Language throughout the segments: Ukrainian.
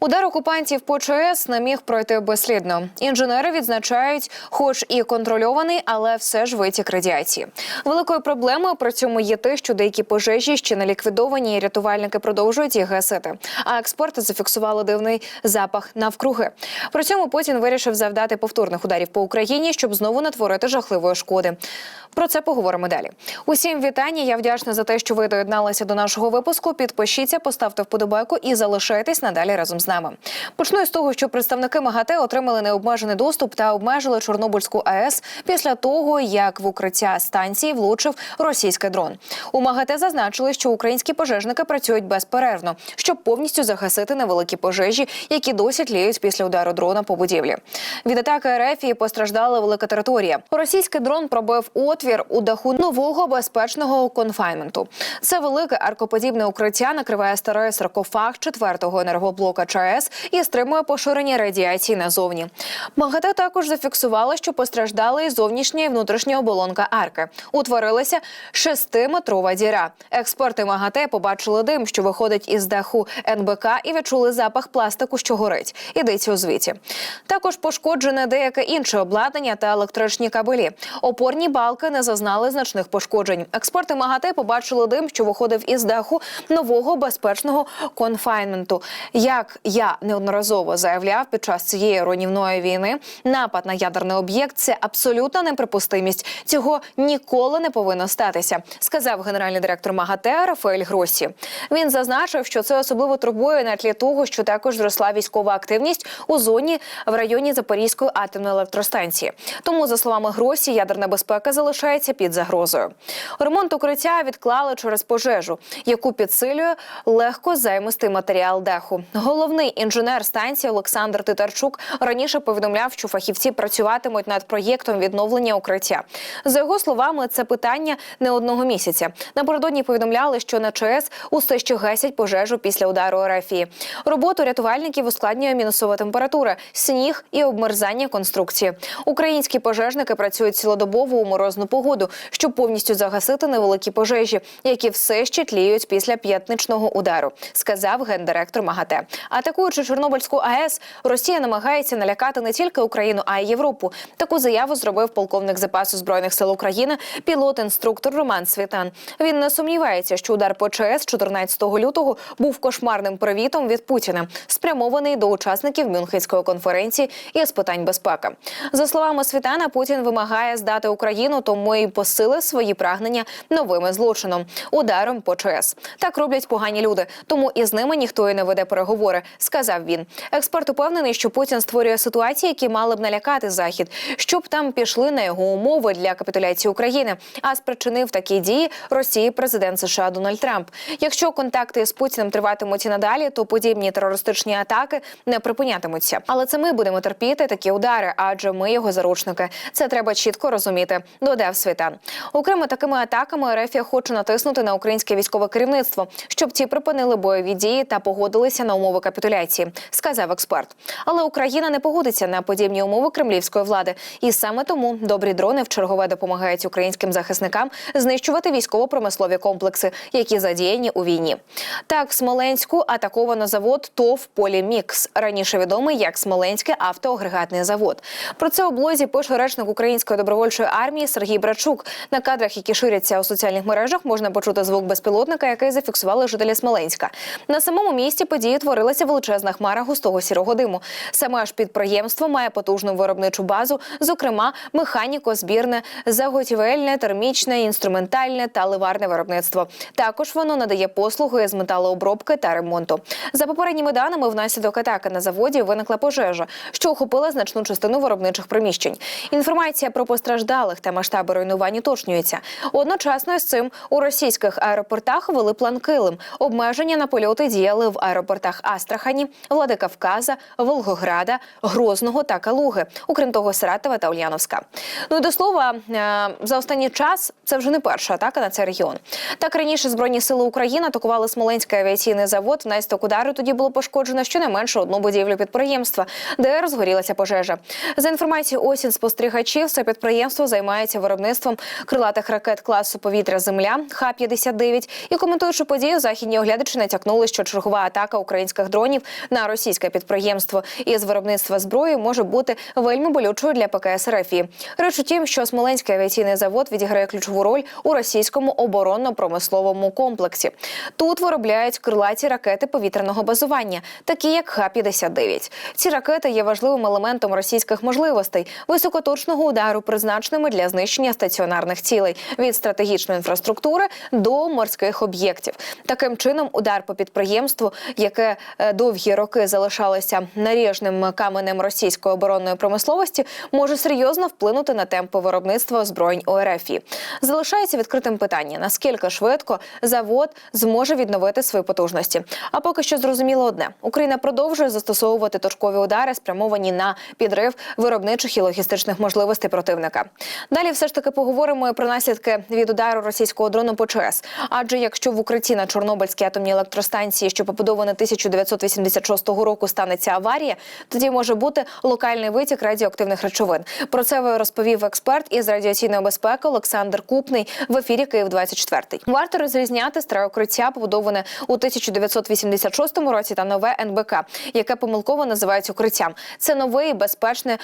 Удар окупантів по ЧАЕС не міг пройти безслідно. Інженери відзначають, хоч і контрольований, але все ж витік радіації. Великою проблемою при цьому є те, що деякі пожежі ще не ліквідовані, і рятувальники продовжують їх гасити. А експерти зафіксували дивний запах навкруги. При цьому Путін вирішив завдати повторних ударів по Україні, щоб знову натворити жахливої шкоди. Про це поговоримо далі. Усім вітання. Я вдячна за те, що ви доєдналися до нашого випуску. Підпишіться, поставте вподобайку і залишайтесь надалі разом з нами. Почну з того, що представники МАГАТЕ отримали необмежений доступ та обмежили Чорнобильську АЕС після того, як в укриття станції влучив російський дрон. У МАГАТЕ зазначили, що українські пожежники працюють безперервно, щоб повністю загасити невеликі пожежі, які досі тліють після удару дрона по будівлі. Від атаки РФ і постраждала велика територія. Російський дрон пробив отвір у даху нового безпечного конфайнменту. Це велике аркоподібне укриття накриває старий саркофаг четвертого енергоблока ЧАЕС і стримує поширення радіації назовні. МАГАТЕ також зафіксувала, що постраждали і зовнішня і внутрішня оболонка арки. Утворилася шестиметрова діра. Експерти МАГАТЕ побачили дим, що виходить із даху НБК, і відчули запах пластику, що горить. Ідеться у звіті. Також пошкоджене деяке інше обладнання та електричні кабелі. Опорні балки не зазнали значних пошкоджень. Експерти МАГАТЕ побачили дим, що виходив із даху нового безпечного конфайнменту. Як я неодноразово заявляв під час цієї руйнівної війни, напад на ядерний об'єкт це абсолютна неприпустимість. Цього ніколи не повинно статися, сказав генеральний директор МАГАТЕ Рафаель Гросі. Він зазначив, що це особливо турбує на тлі того, що також зросла військова активність у зоні в районі Запорізької атомної електростанції. Тому, за словами Гросі, ядерна безпека залишається під загрозою. Ремонт укриття відклали через пожежу, яку підсилює легко займистий матеріал даху. Головний інженер станції Олександр Титарчук раніше повідомляв, що фахівці працюватимуть над проєктом відновлення укриття. За його словами, це питання не одного місяця. Напередодні повідомляли, що на ЧАЕС усе ще гасять пожежу після удару РФІ. Роботу рятувальників ускладнює мінусова температура, сніг і обмерзання конструкції. Українські пожежники працюють цілодобово у морозну погоду, щоб повністю загасити невеликі пожежі, які все ще тліють після п'ятничного удару, сказав гендиректор МАГАТЕ. Атакуючи Чорнобильську АЕС, Росія намагається налякати не тільки Україну, а й Європу. Таку заяву зробив полковник запасу збройних сил України, пілот-інструктор Роман Світан. Він не сумнівається, що удар по ЧАЕС 14 лютого був кошмарним привітом від Путіна, спрямований до учасників Мюнхенської конференції із питань безпеки. За словами Світана, Путін вимагає здати Україну, тому і посилив свої прагнення новими злочином ударом по ЧАЕС. Так роблять погані люди, тому і з ними ніхто і не веде переговори, сказав він. Експерт упевнений, що Путін створює ситуації, які мали б налякати захід, щоб там пішли на його умови для капітуляції України. А спричинив такі дії Росії президент США Дональд Трамп. Якщо контакти з Путіним триватимуть і надалі, то подібні терористичні атаки не припинятимуться. Але це ми будемо терпіти такі удари, адже ми його заручники. Це треба чітко розуміти. Додав Світан. Окремо такими атаками Ерефія хоче натиснути на українське військове керівництво, щоб ті припинили бойові дії та погодилися на умови капітуляції, сказав експерт. Але Україна не погодиться на подібні умови кремлівської влади, і саме тому добрі дрони в чергове допомагають українським захисникам знищувати військово-промислові комплекси, які задіяні у війні. Так, в Смоленську атаковано завод ТОВ Полімікс, раніше відомий як Смоленський автоагрегатний завод. Про це у блозі пише речник української добровольчої армії Сергій Брачук. На кадрах, які ширяться у соціальних мережах, можна почути звук безпілотника, який зафіксували жителі Смоленська. На самому місці події творилася величезна хмара густого сірого диму. Саме ж підприємство має потужну виробничу базу, зокрема механіко-збірне, заготівельне, термічне, інструментальне та ливарне виробництво. Також воно надає послуги з металообробки та ремонту. За попередніми даними, внаслідок атаки на заводі виникла пожежа, що охопила значну частину виробничих приміщень. Інформація про постраждалих та масштаби руйнувань уточнюється. Одночасно з цим у російських аеропортах вели план Килим. Обмеження на польоти діяли в аеропортах Астрахані, Владикавказа, Волгограда, Грозного та Калуги, окрім того, Саратова та Ульяновська. Ну і до слова, е, за останній час це вже не перша атака на цей регіон. Так раніше збройні сили України атакували Смоленський авіаційний завод. Внаслідок удару тоді було пошкоджено щонайменше одну будівлю підприємства, де розгорілася пожежа. За інформацією осінь спостерігачів, це підприємство займається виробництвом крилатих ракет класу повітря Земля Х-59. І коментуючи подію, західні оглядачі натякнули, що чергова атака українських дронів на російське підприємство із виробництва зброї може бути вельми болючою для ПКС РФ. Річ у тім, що Смоленський авіаційний завод відіграє ключову роль у російському оборонно-промисловому комплексі. Тут виробляють крилаті ракети повітряного базування, такі як Х-59. Ці ракети є важливим елементом російських можливостей високоточного удару, призначеними для знищення стаціонарних цілей від стратегічної інфраструктури до морських об'єктів. Таким чином, удар по підприємству, яке е, довгі роки залишалося наріжним каменем російської оборонної промисловості, може серйозно вплинути на темпи виробництва озброєнь у РФ. Залишається відкритим питання: наскільки швидко завод зможе відновити свої потужності. А поки що зрозуміло одне: Україна продовжує застосовувати точкові удари, спрямовані на підрив виробничих і логістичних можливостей противника. Далі все ж таки поговоримо і про наслідки від удару російського дрону по ЧАЕС. Адже якщо в укритті на Чорнобильській атомній електростанції, що побудована 1986 року, станеться аварія, тоді може бути локальний витік радіоактивних речовин. Про це розповів експерт із радіаційної безпеки Олександр Купний в ефірі Київ 24 Варто розрізняти старе укриття, побудоване у 1986 році, та нове НБК, яке помилково називають укриттям. Це новий безпечний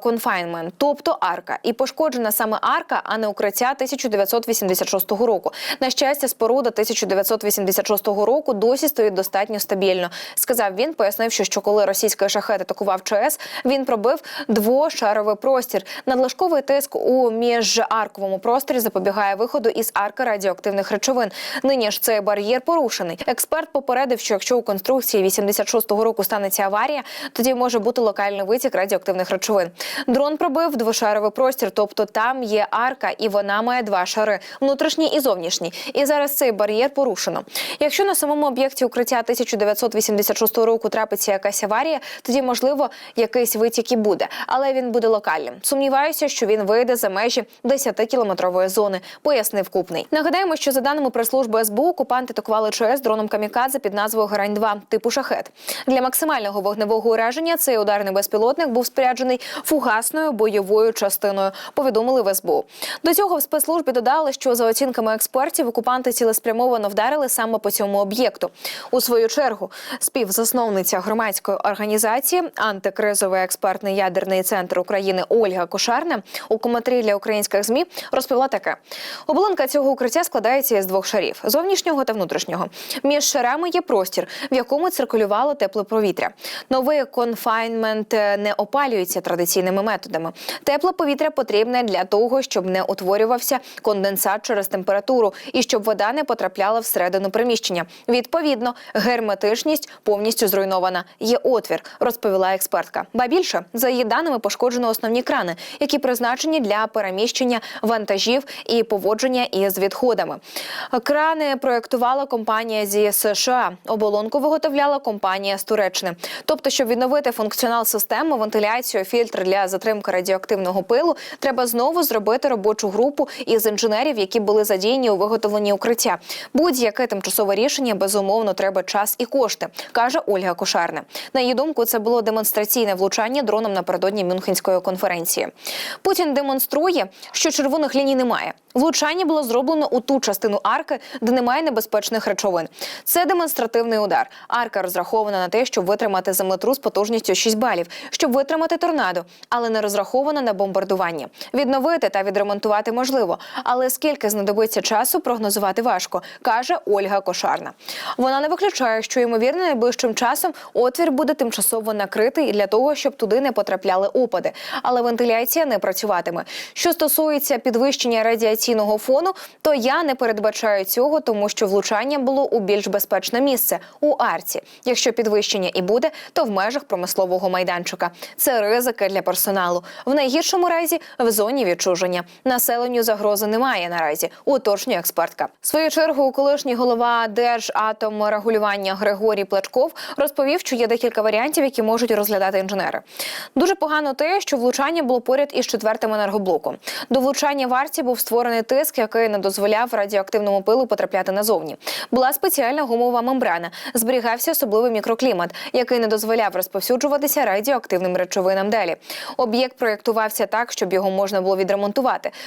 конфайнмент, тобто арка, і пошкоджена саме арка, а не укриття 1986 року. На щастя, споруда 1986 року досі стоїть достатньо стабільно. Сказав він, пояснивши, що коли російський шахет атакував ЧАЕС, він пробив двошаровий простір. Надлишковий тиск у міжарковому просторі запобігає виходу із арки радіоактивних речовин. Нині ж цей бар'єр порушений. Експерт попередив, що якщо у конструкції 86-го року станеться аварія, тоді може бути локальний витік радіоактивних речовин. Дрон пробив двошаровий простір, тобто там є арка, і вона має два шари внутрішній і зовнішній. І зараз цей бар'єр порушено. Якщо на самому об'єкті укриття 1986 року трапиться якась аварія, тоді можливо якийсь витік і буде, але він буде локальним. Сумніваюся, що він вийде за межі 10-кілометрової зони, пояснив Купний. Нагадаємо, що за даними прес-служби СБУ, окупанти атакували ЧС дроном камікадзе під назвою Грань 2 типу шахет. Для максимального вогневого ураження цей ударний безпілотник був споряджений фугасною бойовою частиною. Повідомили в СБУ. До цього в спецслужбі додали, що за оцінками експертів окупанти цілеспрямовано вдарили саме по цьому об'єкту. У свою чергу співзасновниця громадської організації антикризовий експертний ядерний центр України Ольга Кошарна у коментарі для українських змі розповіла таке: оболонка цього укриття складається із двох шарів зовнішнього та внутрішнього. Між шарами є простір, в якому циркулювало тепле повітря. Новий конфайнмент не опалюється традиційними методами. Тепле повітря потрібне для того, щоб не утворювався конденсат через температуру і щоб вода не потрапляла всередину приміщення. Відповідно, герметичність повністю зруйнована. Є отвір, розповіла експертка. Ба більше за її даними пошкоджено основні крани, які призначені для переміщення вантажів і поводження із відходами. Крани проєктувала компанія зі США. Оболонку виготовляла компанія з Туреччини. Тобто, щоб відновити функціонал системи, вентиляцію, фільтр для затримки радіоактивного пилу, треба знову зробити робочу групу із інженерів, які були задіяні у виготовленні укриття. Будь-яке тимчасове рішення безумовно треба час і кошти, каже Ольга Кошарна. На її думку, це було демонстраційне влучання дроном напередодні Мюнхенської конференції. Путін демонструє, що червоних ліній немає. Влучання було зроблено у ту частину арки, де немає небезпечних речовин. Це демонстративний удар. Арка розрахована на те, щоб витримати землетрус потужністю 6 балів, щоб витримати торнадо, але не розрахована на бомбардування. Відновити та відремонтувати можливо, але скільки знадобиться часу, прогнозувати важко, каже Ольга Кошарна. Вона не виключає, що ймовірно найближчим часом отвір буде тимчасово накритий для того, щоб туди не потрапляли опади, але вентиляція не працюватиме. Що стосується підвищення радіаційного фону, то я не передбачаю цього, тому що влучання було у більш безпечне місце у арці. Якщо підвищення і буде, то в межах промислового майданчика. Це ризики для персоналу. В найгіршому разі в зоні відчуження. Населенню загрози немає наразі. Уточнює експертка. В свою чергу, колишній голова Держатомрегулювання Григорій Плачков розповів, що є декілька варіантів, які можуть розглядати інженери. Дуже погано те, що влучання було поряд із четвертим енергоблоком. До влучання в арці був створений тиск, який не дозволяв радіоактивному пилу потрапляти назовні. Була спеціальна гумова мембрана, зберігався особливий мікроклімат, який не дозволяв розповсюджуватися радіоактивним речовинам далі. Об'єкт проєктувався так, щоб його можна було відремонтувати.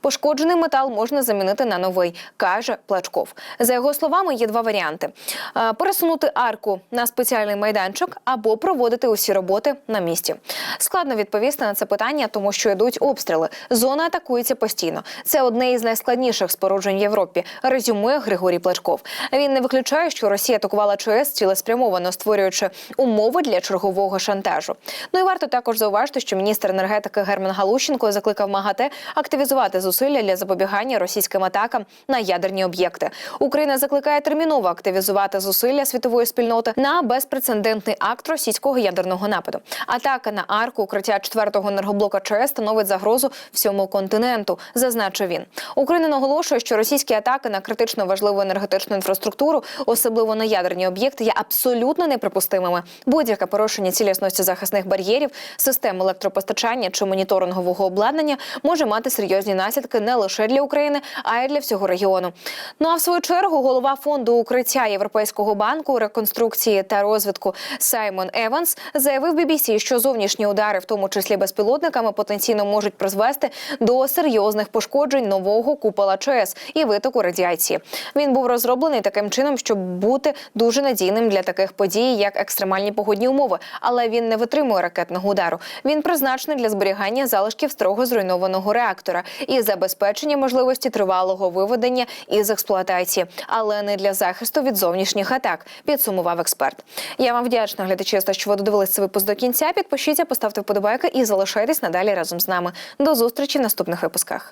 Пошкоджений метал можна замінити на новий, каже Плачков. За його словами, є два варіанти: Е, пересунути арку на на спеціальний майданчик або проводити усі роботи на місці. Складно відповісти на це питання, тому що йдуть обстріли. Зона атакується постійно. Це одне із найскладніших споруджень в Європі. Резюмує Григорій Плачков. Він не виключає, що Росія атакувала ЧС цілеспрямовано, створюючи умови для чергового шантажу. Ну і варто також зауважити, що міністр енергетики Герман Галущенко закликав МАГАТЕ активізувати зусилля для запобігання російським атакам на ядерні об'єкти. Україна закликає терміново активізувати зусилля світової спільноти на безпрецедентний акт російського ядерного нападу. Атака на арку укриття четвертого енергоблока ЧАЕС становить загрозу всьому континенту, зазначив він. Україна наголошує, що російські атаки на критично важливу енергетичну інфраструктуру, особливо на ядерні об'єкти, є абсолютно неприпустимими. Будь-яке порушення цілісності захисних бар'єрів, систем електропостачання чи моніторингового обладнання може мати серйозні наслідки не лише для України, а й для всього регіону. Ну а в свою чергу голова фонду укриття Європейського банку реконструкції та розвитку Саймон Еванс заявив BBC, що зовнішні удари, в тому числі безпілотниками, потенційно можуть призвести до серйозних пошкоджень нового купола ЧС і витоку радіації. Він був розроблений таким чином, щоб бути дуже надійним для таких подій, як екстремальні погодні умови, але він не витримує ракетного удару. Він призначений для зберігання залишків строго зруйнованого реактора і забезпечення можливості тривалого виведення із експлуатації, але не для захисту від зовнішніх атак. Підсумував експерт. Я вам вдячна глядачі, за що ви додивились цей випуск до кінця. Підпишіться, поставте вподобайки і залишайтесь надалі разом з нами. До зустрічі в наступних випусках.